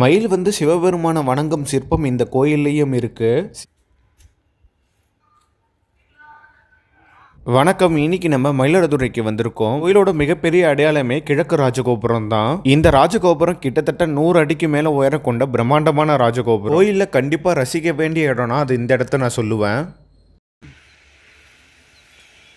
மயில் வந்து சிவபெருமான வணங்கும் சிற்பம் இந்த கோயில்லையும் இருக்கு. வணக்கம் இன்னைக்கு நம்ம மயிலாடுதுறைக்கு வந்திருக்கோம். கோயிலோட மிகப்பெரிய அடையாளமே கிழக்கு ராஜகோபுரம் தான். இந்த ராஜகோபுரம் கிட்டத்தட்ட நூறு அடிக்கு மேல உயரம் கொண்ட பிரம்மாண்டமான ராஜகோபுரம். கோயிலில் கண்டிப்பா ரசிக்க வேண்டிய இடம்னா அது இந்த இடத்த நான் சொல்லுவேன்.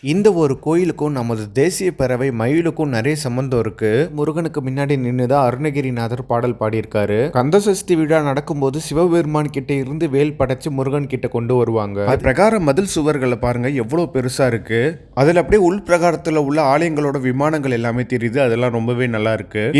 இந்த ஒரு கோயிலுக்கும் நமது தேசிய பறவை மயிலுக்கும் நிறைய சம்பந்தம் இருக்கு. முருகனுக்கு முன்னாடி நின்றுதான் அருணகிரிநாதர் பாடல் பாடியிருக்காரு. கந்தசஷ்டி விழா நடக்கும்போது சிவபெருமான் கிட்ட இருந்து வேல் படைச்சு முருகன் கிட்ட கொண்டு வருவாங்க. அது பிரகாரம் மதில் சுவர்களை பாருங்க எவ்வளவு பெருசா இருக்கு. அதுல அப்படியே உள் பிரகாரத்துல உள்ள ஆலயங்களோட விமானங்கள் எல்லாமே தெரியுது அதெல்லாம் ரொம்பவே நல்லா இருக்கு.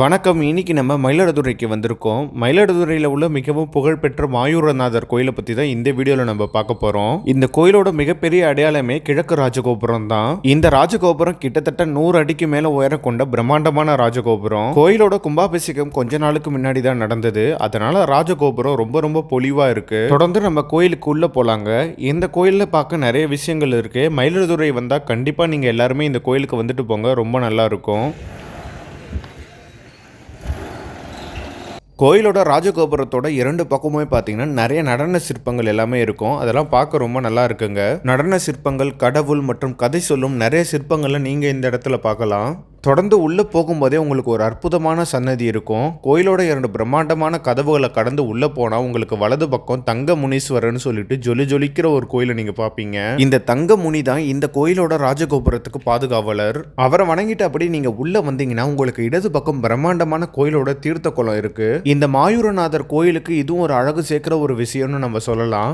வணக்கம். இன்னைக்கு நம்ம மயிலாடுதுறைக்கு வந்திருக்கோம். மயிலாடுதுறையில் உள்ள மிகவும் புகழ்பெற்ற மாயூரநாதர் கோயிலை பற்றி தான் இந்த வீடியோவில் நம்ம பார்க்க போகிறோம் இந்த கோயிலோட மிகப்பெரிய அடையாளமே கிழக்கு ராஜகோபுரம் தான். இந்த ராஜகோபுரம் கிட்டத்தட்ட நூறு அடிக்கு மேலே உயரம் கொண்ட பிரம்மாண்டமான ராஜகோபுரம். கோயிலோட கும்பாபிஷேகம் கொஞ்ச நாளுக்கு முன்னாடி தான் நடந்தது. அதனால ராஜகோபுரம் ரொம்ப ரொம்ப பொலிவாக இருக்கு. தொடர்ந்து நம்ம கோயிலுக்கு உள்ளே போகலாங்க இந்த கோயிலில் பார்க்க நிறைய விஷயங்கள் இருக்கு. மயிலாடுதுறை வந்தால் கண்டிப்பாக நீங்கள் எல்லாருமே இந்த கோயிலுக்கு வந்துட்டு போங்க. ரொம்ப நல்லா இருக்கும். கோயிலோட ராஜகோபுரத்தோட இரண்டு பக்கமுமே பார்த்தீங்கன்னா நிறைய நடன சிற்பங்கள் எல்லாமே இருக்கும். அதெல்லாம் பார்க்க ரொம்ப நல்லா இருக்குங்க. நடன சிற்பங்கள் கடவுள் மற்றும் கதை சொல்லும் நிறைய சிற்பங்களை நீங்கள் இந்த இடத்துல பார்க்கலாம். தொடர்ந்து உள்ளே போகும்போதே உங்களுக்கு ஒரு அற்புதமான சன்னதி இருக்கும். கோயிலோட இரண்டு பிரம்மாண்டமான கதவுகளை கடந்து உள்ளே போனால் உங்களுக்கு வலது பக்கம் தங்க முனீஸ்வரர்னு சொல்லிட்டு ஜொலி ஜொலிக்கிற ஒரு கோயிலை நீங்கள் பார்ப்பீங்க இந்த தங்க முனி தான் இந்த கோயிலோட ராஜகோபுரத்துக்கு பாதுகாவலர். அவரை வணங்கிட்டு அப்படி நீங்கள் உள்ளே வந்தீங்கன்னா உங்களுக்கு இடது பக்கம் பிரம்மாண்டமான கோயிலோட தீர்த்த குளம் இருக்குது இந்த மாயூரநாதர் கோயிலுக்கு இதுவும் ஒரு அழகு சேர்க்கிற ஒரு விஷயம்னு நம்ம சொல்லலாம்.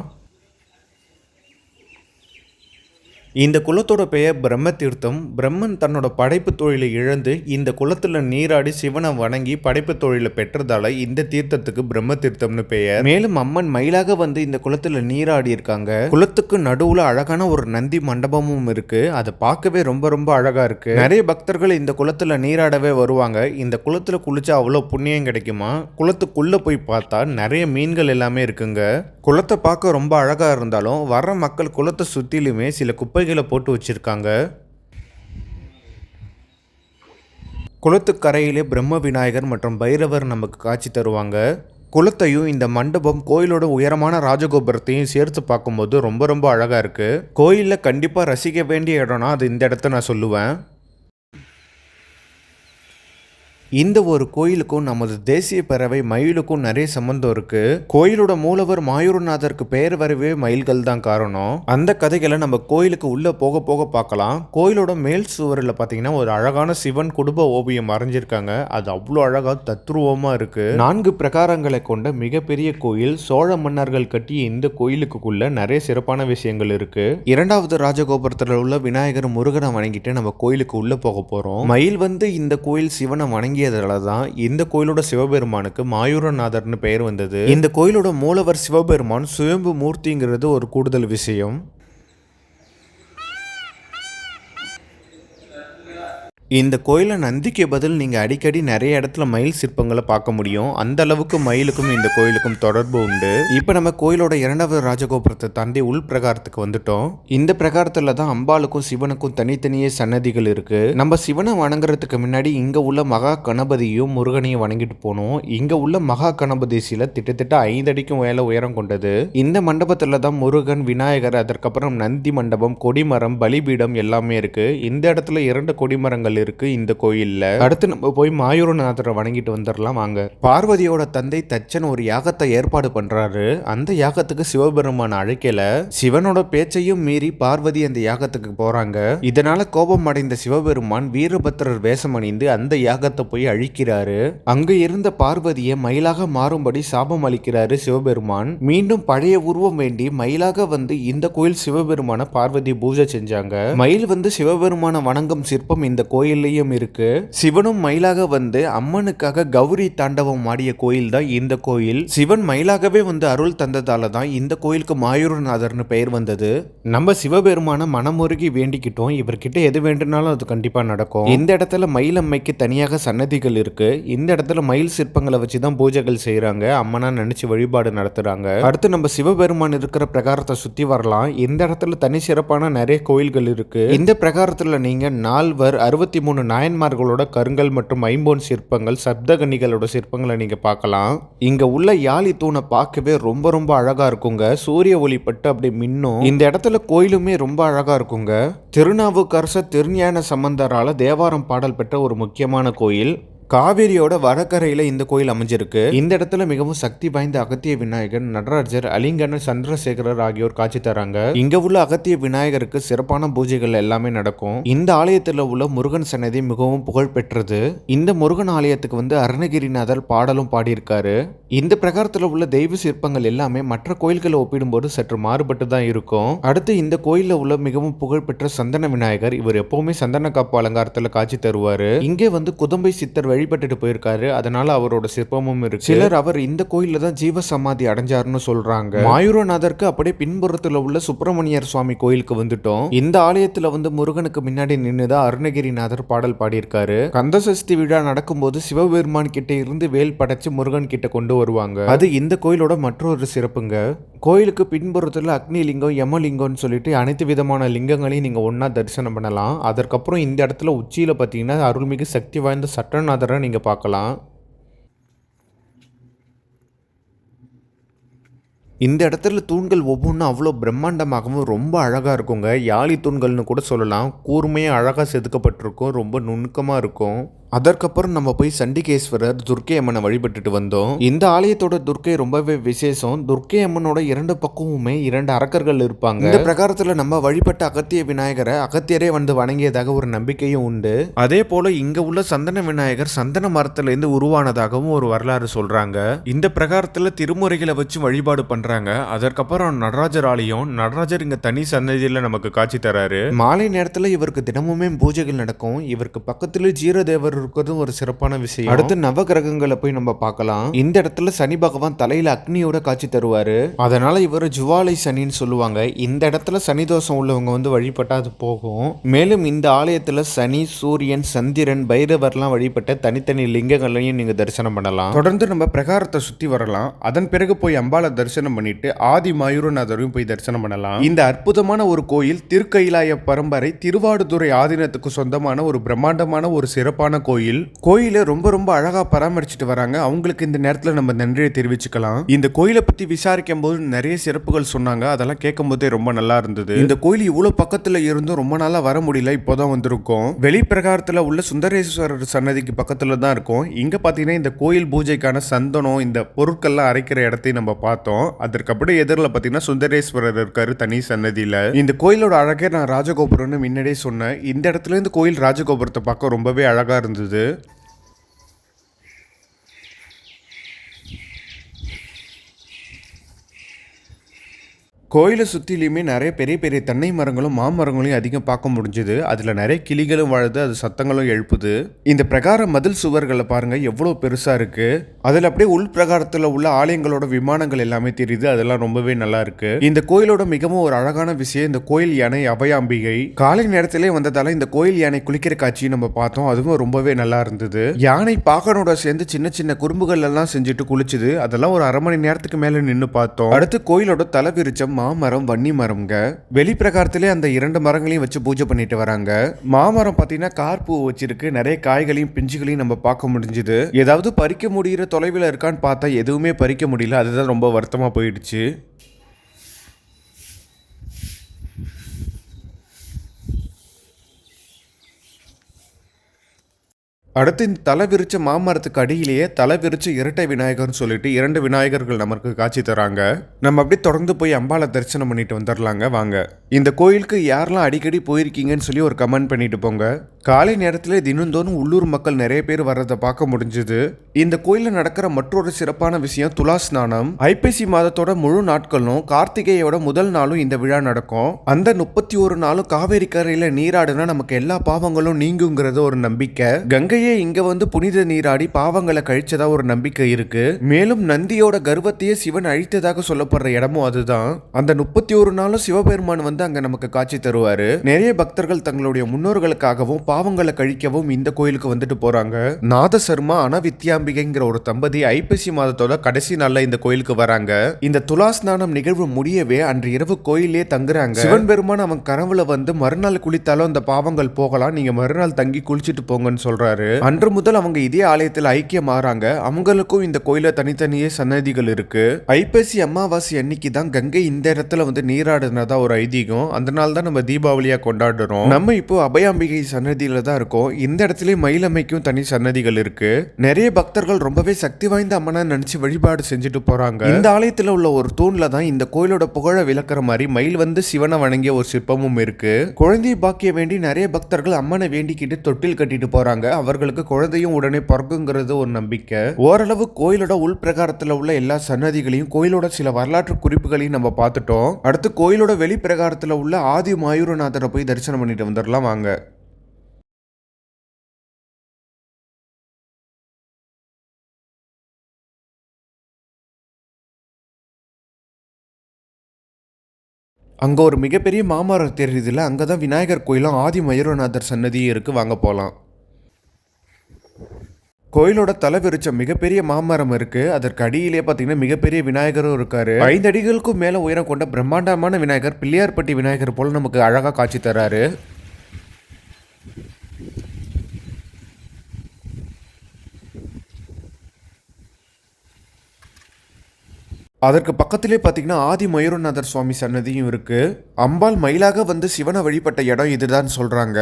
இந்த குளத்தோட பெயர் பிரம்ம தீர்த்தம் பிரம்மன் தன்னோட படைப்பு தொழிலை இழந்து இந்த குளத்தில் நீராடி சிவனை வணங்கி படைப்பு தொழிலை பெற்றதால இந்த தீர்த்தத்துக்கு பிரம்ம தீர்த்தம்னு பெயர். மேலும் அம்மன் மயிலாக வந்து இந்த குளத்துல நீராடி இருக்காங்க. குளத்துக்கு நடுவுல அழகான ஒரு நந்தி மண்டபமும் இருக்கு. அதை பார்க்கவே ரொம்ப ரொம்ப அழகா இருக்கு. நிறைய பக்தர்கள் இந்த குளத்துல நீராடவே வருவாங்க. இந்த குளத்துல குளிச்சா அவ்வளோ புண்ணியம் கிடைக்குமா? குளத்துக்குள்ள போய் பார்த்தா நிறைய மீன்கள் எல்லாமே இருக்குங்க. குளத்தை பார்க்க ரொம்ப அழகா இருந்தாலும் வர்ற மக்கள் குளத்தை சுத்திலுமே சில குப்பை போட்டு வச்சுருக்காங்க. குளத்துக்கரையிலே பிரம்ம விநாயகர் மற்றும் பைரவர் நமக்கு காட்சி தருவாங்க. குளத்தையும் இந்த மண்டபம் கோயிலோட உயரமான ராஜகோபுரத்தையும் சேர்த்து பார்க்கும்போது ரொம்ப ரொம்ப அழகாக இருக்குது கோயிலில் கண்டிப்பாக ரசிக்க வேண்டிய இடம்னா அது இந்த இடத்த நான் சொல்லுவேன். இந்த ஒரு கோயிலுக்கும் நமது தேசிய பறவை மயிலுக்கும் நிறைய சம்பந்தம் இருக்கு. கோயிலோட மூலவர் மாயூரநாதருக்கு பெயர் வரவே மயில்கள் தான் காரணம். அந்த கதைகளை நம்ம கோயிலுக்கு உள்ள போக போக பார்க்கலாம். கோயிலோட மேல் சுவரில் பார்த்தீங்கன்னா ஒரு அழகான சிவன் குடும்ப ஓவியம் வரைஞ்சிருக்காங்க. அது அவ்வளோ அழகா தத்ரூபமா இருக்கு. நான்கு பிரகாரங்களை கொண்ட மிகப்பெரிய கோயில் சோழ மன்னர்கள் கட்டிய இந்த கோயிலுக்குள்ள நிறைய சிறப்பான விஷயங்கள் இருக்கு. இரண்டாவது ராஜகோபுரத்தில் உள்ள விநாயகர் முருகனை வணங்கிட்டு நம்ம கோயிலுக்கு உள்ள போக போறோம். மயில் வந்து இந்த கோயில் சிவனை வணங்கி வணங்கியதால தான் இந்த கோயிலோட சிவபெருமானுக்கு மாயூரநாதர்னு பெயர் வந்தது. இந்த கோயிலோட மூலவர் சிவபெருமான் சுயம்பு மூர்த்திங்கிறது ஒரு கூடுதல் விஷயம். இந்த கோயிலை நந்திக்கு பதில் நீங்கள் அடிக்கடி நிறைய இடத்துல மயில் சிற்பங்களை பார்க்க முடியும். அந்த அளவுக்கு மயிலுக்கும் இந்த கோயிலுக்கும் தொடர்பு உண்டு. இப்போ நம்ம கோயிலோட இரண்டாவது ராஜகோபுரத்தை தாண்டி உள் பிரகாரத்துக்கு வந்துட்டோம். இந்த பிரகாரத்தில் தான் அம்பாளுக்கும் சிவனுக்கும் தனித்தனியே சன்னதிகள் இருக்கு. நம்ம சிவனை வணங்குறதுக்கு முன்னாடி இங்கே உள்ள மகா கணபதியும் முருகனையும் வணங்கிட்டு போனோம். இங்கே உள்ள மகா கணபதி சில கிட்டத்தட்ட ஐந்து அடிக்கும் மேல உயரம் கொண்டது. இந்த மண்டபத்தில் தான் முருகன் விநாயகர் அதற்கப்புறம் நந்தி மண்டபம் கொடிமரம் பலிபீடம் எல்லாமே இருக்கு. இந்த இடத்துல இரண்டு கொடிமரங்கள் இருக்கு இந்த கோயில்ல. அடுத்து நம்ம போய் மாயூரநாதரை வணங்கிட்டு வந்துடலாம் வாங்க. பார்வதியோட தந்தை தச்சன் ஒரு யாகத்தை ஏற்பாடு பண்றாரு. அந்த யாகத்துக்கு சிவபெருமான் அழைக்கல. சிவனோட பேச்சையும் மீறி பார்வதி அந்த யாகத்துக்கு போறாங்க. இதனால கோபம் அடைந்த சிவபெருமான் வீரபத்திரர் வேஷம் அணிந்து அந்த யாகத்தை போய் அழிக்கிறாரு. அங்க இருந்த பார்வதியை மயிலாக மாறும்படி சாபம் அளிக்கிறாரு சிவபெருமான். மீண்டும் பழைய உருவம் வேண்டி மயிலாக வந்து இந்த கோயில் சிவபெருமான பார்வதி பூஜை செஞ்சாங்க. மயில் வந்து சிவபெருமான வணங்கும் சிற்பம் இந்த கோயில் கோயில்லையும் இருக்கு. சிவனும் மயிலாக வந்து அம்மனுக்காக கௌரி தாண்டவம் ஆடிய கோயில் தான் இந்த கோயில். சிவன் மயிலாகவே வந்து அருள் தந்ததால தான் இந்த கோயிலுக்கு மாயூரநாதர்னு பெயர் வந்தது. நம்ம சிவபெருமான மனமுருகி வேண்டிக்கிட்டோம். இவர்கிட்ட எது வேண்டுனாலும் அது கண்டிப்பா நடக்கும். இந்த இடத்துல மயில் அம்மைக்கு தனியாக சன்னதிகள் இருக்கு. இந்த இடத்துல மயில் சிற்பங்களை வச்சு தான் பூஜைகள் செய்யறாங்க அம்மனா நினைச்சு வழிபாடு நடத்துறாங்க. அடுத்து நம்ம சிவபெருமான் இருக்கிற பிரகாரத்தை சுத்தி வரலாம். இந்த இடத்துல தனி சிறப்பான நிறைய கோயில்கள் இருக்கு. இந்த பிரகாரத்துல நீங்க நால்வர் அறுபத்தி மூணு நாயன்மார்களோட கருங்கல் மற்றும் ஐம்பொன் சிற்பங்கள் சப்தகனிகளோட சிற்பங்களை நீங்க பார்க்கலாம். இங்க உள்ள யாழி தூணை பார்க்கவே ரொம்ப ரொம்ப அழகா இருக்குங்க. சூரிய ஒளிப்பட்டு அப்படி மின்னும். இந்த இடத்துல கோயிலுமே ரொம்ப அழகா இருக்குங்க. திருநாவுக்கரசர் திருஞான சம்பந்தரால் தேவாரம் பாடல் பெற்ற ஒரு முக்கியமான கோயில். காவேரியோட வடகரையில இந்த கோயில் அமைஞ்சிருக்கு. இந்த இடத்துல மிகவும் சக்தி வாய்ந்த அகத்திய விநாயகர் நடராஜர் அலிங்கனர் சந்திரசேகரர் ஆகியோர் காட்சி தராங்க. இங்க உள்ள அகத்திய விநாயகருக்கு சிறப்பான பூஜைகள் எல்லாமே நடக்கும். இந்த ஆலயத்துல உள்ள முருகன் சன்னதி மிகவும் புகழ் பெற்றது. இந்த முருகன் ஆலயத்துக்கு வந்து அருணகிரிநாதர் பாடலும் பாடியிருக்காரு. இந்த பிரகாரத்துல உள்ள தெய்வ சிற்பங்கள் எல்லாமே மற்ற கோயில்களை ஒப்பிடும்போது சற்று மாறுபட்டு தான் இருக்கும். அடுத்து இந்த கோயிலில் உள்ள மிகவும் புகழ்பெற்ற சந்தன விநாயகர் இவர் எப்பவுமே சந்தன காப்பு அலங்காரத்துல காட்சி தருவாரு. இங்கே வந்து குதம்பை சித்தர் வழிபட்டுட்டு போயிருக்காரு. அதனால அவரோட சிற்பமும் இருக்கு. சிலர் அவர் இந்த கோயில்ல தான் ஜீவ சமாதி அடைஞ்சாருன்னு சொல்றாங்க. மாயூரநாதருக்கு அப்படியே பின்புறத்துல உள்ள சுப்பிரமணியர் சுவாமி கோயிலுக்கு வந்துட்டோம். இந்த ஆலயத்துல வந்து முருகனுக்கு முன்னாடி நின்னுதான் அருணகிரிநாதர் பாடல் பாடியிருக்காரு. கந்தசஷ்டி விழா நடக்கும்போது சிவபெருமான் கிட்ட இருந்து வேல் படைச்சு முருகன் கிட்ட கொண்டு வருவாங்க. அது இந்த கோயிலோட மற்றொரு சிறப்புங்க. கோயிலுக்கு பின்புறத்துல அக்னி லிங்கம் யமலிங்கம்னு சொல்லிட்டு அனைத்து விதமான லிங்கங்களையும் நீங்க ஒண்ணா தரிசனம் பண்ணலாம். அதற்கப்புறம் இந்த இடத்துல உச்சியில பாத்தீங்கன்னா அருள்மிகு சக்தி வாய்ந்த சட்டநாதரை ஸ்ட்ரக்சரை நீங்கள் பார்க்கலாம். இந்த இடத்துல தூண்கள் ஒவ்வொன்றும் அவ்வளோ பிரம்மாண்டமாகவும் ரொம்ப அழகாக இருக்குங்க. யாழி தூண்கள்னு கூட சொல்லலாம். கூர்மையாக அழகாக செதுக்கப்பட்டிருக்கும். ரொம்ப நுணுக்கமாக இருக்கும். அதற்கப்புறம் நம்ம போய் சண்டிகேஸ்வரர் துர்க்கை அம்மனை வழிபட்டுட்டு வந்தோம். இந்த ஆலயத்தோட துர்க்கை ரொம்பவே விசேஷம். துர்க்கை அம்மனோட இரண்டு பக்கமுமே இரண்டு அரக்கர்கள் இருப்பாங்க. இந்த பிரகாரத்துல நம்ம வழிபட்ட அகத்திய விநாயகரை அகத்தியரே வந்து வணங்கியதாக ஒரு நம்பிக்கையும் உண்டு. அதே போல இங்க உள்ள சந்தன விநாயகர் சந்தன மரத்துல இருந்து உருவானதாகவும் ஒரு வரலாறு சொல்றாங்க. இந்த பிரகாரத்துல திருமுறைகளை வச்சு வழிபாடு பண்றாங்க. அதற்கப்புறம் நடராஜர் ஆலயம் நடராஜர் இங்க தனி சன்னதியில நமக்கு காட்சி தராரு. மாலை நேரத்துல இவருக்கு தினமுமே பூஜைகள் நடக்கும். இவருக்கு பக்கத்துல ஜீரதேவர் இருக்கிறதும் ஒரு சிறப்பான விஷயம். அடுத்து நவ கிரகங்களை போய் நம்ம பார்க்கலாம். இந்த இடத்துல சனி பகவான் தலையில அக்னியோட காட்சி தருவாரு. அதனால இவர் ஜுவாலை சனின்னு சொல்லுவாங்க. இந்த இடத்துல சனி தோஷம் உள்ளவங்க வந்து வழிபட்டா அது போகும். மேலும் இந்த ஆலயத்துல சனி சூரியன் சந்திரன் பைரவர்லாம் வழிபட்ட தனித்தனி லிங்கங்களையும் நீங்க தரிசனம் பண்ணலாம். தொடர்ந்து நம்ம பிரகாரத்தை சுத்தி வரலாம். அதன் பிறகு போய் அம்பாளை தரிசனம் பண்ணிட்டு ஆதி மாயூரநாதரையும் போய் தரிசனம் பண்ணலாம். இந்த அற்புதமான ஒரு கோயில் திருக்கைலாய பரம்பரை திருவாடுதுறை ஆதீனத்துக்கு சொந்தமான ஒரு பிரம்மாண்டமான ஒரு சிறப்பான கோயில். கோயிலை ரொம்ப ரொம்ப அழகா பராமரிச்சுட்டு வராங்க. அவங்களுக்கு இந்த நேரத்தில் நம்ம நன்றியை தெரிவிச்சுக்கலாம். இந்த கோயிலை பத்தி விசாரிக்கும் போது நிறைய சிறப்புகள் சொன்னாங்க. அதெல்லாம் கேட்கும் போதே ரொம்ப நல்லா இருந்தது. இந்த கோயில் இவ்வளவு பக்கத்துல இருந்தும் ரொம்ப நாளா வர முடியல. இப்போதான் வந்திருக்கோம். வெளிப்பிரகாரத்துல உள்ள சுந்தரேஸ்வரர் சன்னதிக்கு பக்கத்துல தான் இருக்கும். இங்க பாத்தீங்கன்னா இந்த கோயில் பூஜைக்கான சந்தனம் இந்த பொருட்கள்லாம் அரைக்கிற இடத்தையும் நம்ம பார்த்தோம். அதற்கு எதிரில் பார்த்தீங்கன்னா சுந்தரேஸ்வரர் இருக்காரு தனி சன்னதியில். இந்த கோயிலோட அழகே நான் ராஜகோபுரம்னு முன்னாடியே சொன்னேன். இந்த இடத்துல இருந்து கோயில் ராஜகோபுரத்தை பார்க்க ரொம்பவே அழகாக இருந்தது. கோயிலை சுற்றிலையுமே நிறைய பெரிய பெரிய தென்னை மரங்களும் மாமரங்களையும் அதிகம் பார்க்க முடிஞ்சுது. அதில் நிறைய கிளிகளும் வாழுது அது சத்தங்களும் எழுப்புது. இந்த பிரகார மதில் சுவர்களை பாருங்கள் எவ்வளோ பெருசாக இருக்குது அதில் அப்படியே உள் பிரகாரத்தில் உள்ள ஆலயங்களோட விமானங்கள் எல்லாமே தெரியுது அதெல்லாம் ரொம்பவே நல்லா இருக்கு. இந்த கோயிலோட மிகவும் ஒரு அழகான விஷயம் இந்த கோயில் யானை அபயாம்பிகை காலை நேரத்திலே வந்ததால இந்த கோயில் யானை குளிக்கிற காட்சியை நம்ம பார்த்தோம் அதுவும் ரொம்பவே நல்லா இருந்தது. யானை பாகனோட சேர்ந்து சின்ன சின்ன குறும்புகள் எல்லாம் செஞ்சுட்டு குளிச்சுது அதெல்லாம் ஒரு அரை மணி நேரத்துக்கு மேலே நின்று பார்த்தோம். அடுத்து கோயிலோட தலைவிருச்சம் மாமரம் வன்னி மரம்ங்க. வெளிப்பிரகாரத்திலே அந்த இரண்டு மரங்களையும் வச்சு பூஜை பண்ணிட்டு வராங்க. மாமரம் பார்த்தீங்கன்னா கார்பூ வச்சிருக்கு. நிறைய காய்களையும் பிஞ்சுகளையும் நம்ம பார்க்க முடிஞ்சுது. ஏதாவது பறிக்க முடியிற தொலைவில் இருக்கான்னு பார்த்தா எதுவுமே பறிக்க முடியல. அதுதான் ரொம்ப வருத்தமாக போயிடுச்சு. அடுத்து இந்த தலை விரிச்ச மாமரத்துக்கு அடியிலேயே தலை விரிச்ச இரட்டை விநாயகர்னு சொல்லிட்டு இரண்டு விநாயகர்கள் நமக்கு காட்சி தராங்க. நம்ம அப்படியே தொடர்ந்து போய் அம்பாலை தரிசனம் பண்ணிட்டு வந்துடலாங்க வாங்க. இந்த கோயிலுக்கு யாரெல்லாம் அடிக்கடி போயிருக்கீங்கன்னு சொல்லி ஒரு கமெண்ட் பண்ணிட்டு போங்க. காலை நேரத்தில் தினந்தோறும் உள்ளூர் மக்கள் நிறைய பேர் வர்றதை பார்க்க முடிஞ்சது. இந்த கோயிலில் நடக்கிற மற்றொரு சிறப்பான விஷயம் துலா ஸ்நானம். ஐப்பசி மாதத்தோட முழு நாட்களும் கார்த்திகையோட முதல் நாளும் இந்த விழா நடக்கும். அந்த முப்பத்தி ஒரு நாளும் காவேரி கரையில் நீராடுனா நமக்கு எல்லா பாவங்களும் நீங்குங்கிறது ஒரு நம்பிக்கை. கங்கையே இங்க வந்து புனித நீராடி பாவங்களை கழிச்சதா ஒரு நம்பிக்கை இருக்கு. மேலும் நந்தியோட கர்வத்தையே சிவன் அழித்ததாக சொல்லப்படுற இடமும் அதுதான். அந்த முப்பத்தி ஒரு நாளும் சிவபெருமான் வந்து அங்க நமக்கு காட்சி தருவாரு. நிறைய பக்தர்கள் தங்களுடைய முன்னோர்களுக்காகவும் பாவங்களை கழிக்கவும் இந்த கோயிலுக்கு வந்துட்டு போறாங்க. நாத சர்மா அனவித்யாம்பிகைங்கிற ஒரு தம்பதி ஐப்பசி மாதத்தோட கடைசி நாள்ல இந்த கோயிலுக்கு வராங்க. இந்த துலாஸ்நானம் நிகழ்வு முடியவே அன்று இரவு கோயிலே தங்குறாங்க. சிவன் பெருமான் அவன் கனவுல வந்து மறுநாள் குளித்தாலும் அந்த பாவங்கள் போகலாம் நீங்க மறுநாள் தங்கி குளிச்சுட்டு போங்கன்னு சொல்றாரு. அன்று முதல் அவங்க இதே ஆலயத்தில் ஐக்கியம் ஆறாங்க அவங்களுக்கும் இந்த கோயில தனித்தனியே சன்னதிகள் இருக்கு. ஐப்பசி அமாவாசை அன்னைக்கு தான் கங்கை இந்த இடத்துல வந்து நீராடுனதா ஒரு ஐதீகம். அதனால தான் நம்ம தீபாவளியா கொண்டாடுறோம். நம்ம இப்போ அபயாம்பிகை சன்னதியில் தான் இருக்கும். இந்த இடத்துலையே மயில் அமைக்கும் தனி சன்னதிகள் இருக்கு. நிறைய பக்தர்கள் ரொம்பவே சக்தி வாய்ந்த அம்மனா நினைச்சு வழிபாடு செஞ்சுட்டு போறாங்க. இந்த ஆலயத்துல உள்ள ஒரு தூண்ல தான் இந்த கோயிலோட புகழ விளக்குற மாதிரி மயில் வந்து சிவனை வணங்கிய ஒரு சிற்பமும் இருக்கு. குழந்தை பாக்கிய வேண்டி நிறைய பக்தர்கள் அம்மனை வேண்டிக்கிட்டு தொட்டில் கட்டிட்டு போறாங்க. அவர்களுக்கு குழந்தையும் உடனே பிறக்குங்கிறது ஒரு நம்பிக்கை. ஓரளவு கோயிலோட உள் பிரகாரத்துல உள்ள எல்லா சன்னதிகளையும் கோயிலோட சில வரலாற்று குறிப்புகளையும் நம்ம பார்த்துட்டோம். அடுத்து கோயிலோட வெளி பிரகாரத்துல உள்ள ஆதி மாயூரநாதரை போய் தரிசனம் பண்ணிட்டு வந்துடலாம் வாங்க. அங்கே ஒரு மிகப்பெரிய மாமரம் தெரியுதுல அங்கே தான் விநாயகர் கோயிலும் ஆதி மயூரநாதர் சன்னதியும் இருக்குது வாங்க போகலாம் கோயிலோட தலை விரிச்ச மிகப்பெரிய மாமரம் இருக்கு அதற்கு அடியிலே பார்த்தீங்கன்னா மிகப்பெரிய விநாயகரும் இருக்காரு. ஐந்து அடிகளுக்கும் மேலே உயரம் கொண்ட பிரம்மாண்டமான விநாயகர் பிள்ளையார்பட்டி விநாயகர் போல நமக்கு அழகாக காட்சி தராரு. அதற்கு பக்கத்திலே பார்த்தீங்கன்னா ஆதி மயூரநாதர் சுவாமி சன்னதியும் இருக்குது அம்பாள் மயிலாக வந்து சிவனை வழிபட்ட இடம் இதுதான் சொல்கிறாங்க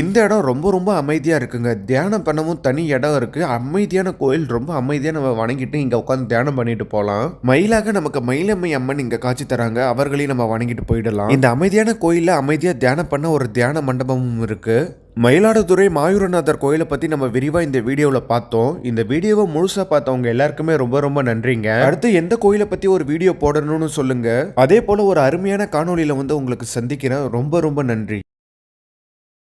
இந்த இடம் ரொம்ப ரொம்ப அமைதியாக இருக்குங்க. தியானம் பண்ணவும் தனி இடம் இருக்குது அமைதியான கோயில் ரொம்ப அமைதியாக நம்ம வணங்கிட்டு இங்கே உட்காந்து தியானம் பண்ணிட்டு போகலாம் மயிலாக நமக்கு மயிலம்மை அம்மன் இங்கே காட்சி தராங்க. அவர்களையும் நம்ம வணங்கிட்டு போயிடலாம். இந்த அமைதியான கோயிலில் அமைதியாக தியானம் பண்ண ஒரு தியான மண்டபமும் இருக்குது மயிலாடுதுறை மாயூரநாதர் கோயிலை பற்றி நம்ம விரிவாக இந்த வீடியோவில் பார்த்தோம். இந்த வீடியோவை முழுசாக பார்த்தவங்க எல்லாருக்குமே ரொம்ப ரொம்ப நன்றிங்க. அடுத்து எந்த கோயிலை பற்றி ஒரு வீடியோ போடணும்னு சொல்லுங்க. அதே போல் ஒரு அருமையான காணொளியில் வந்து உங்களுக்கு சந்திக்கிறேன். ரொம்ப ரொம்ப நன்றி.